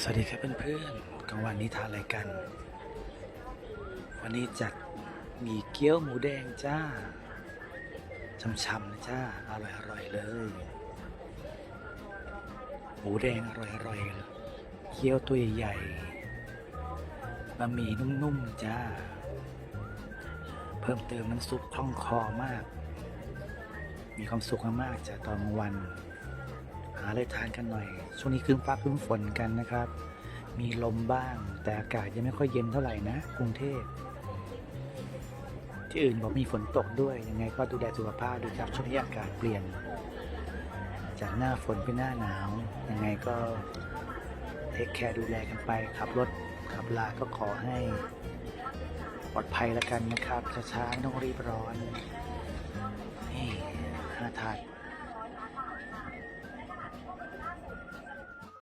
สวัสดีครับเพื่อนๆกลางวันนี้ทานอะไรกัน วันนี้จัดมีเกี๊ยวหมูแดงจ้าช่ำๆนะจ้า อร่อยๆเลย หมูแดงอร่อยๆเกี๊ยวตัวใหญ่ๆบะหมี่นุ่มๆจ้า เพิ่มเติมน้ำซุปคล่องคอมาก มีความสุขมากๆจากตอนกลางวันาอะไรทานกันหน่อย ช่วงนี้ครึ้มฟ้าครึ้มฝนกันนะครับ มีลมบ้าง แต่อากาศยังไม่ค่อยเย็นเท่าไหร่นะ กรุงเทพ ที่อื่นบอกมีฝนตกด้วย ยังไงก็ดูแลสุขภาพด้วยครับ ช่วงนี้อากาศเปลี่ยน จากหน้าฝนเป็นหน้าหนาว ยังไงก็เทคแคร์ดูแลกันไป ขับรถขับลาก็ขอให้ปลอดภัยแล้วกันนะครับช้าๆไม่ต้องรีบร้อนนี่น่าทาน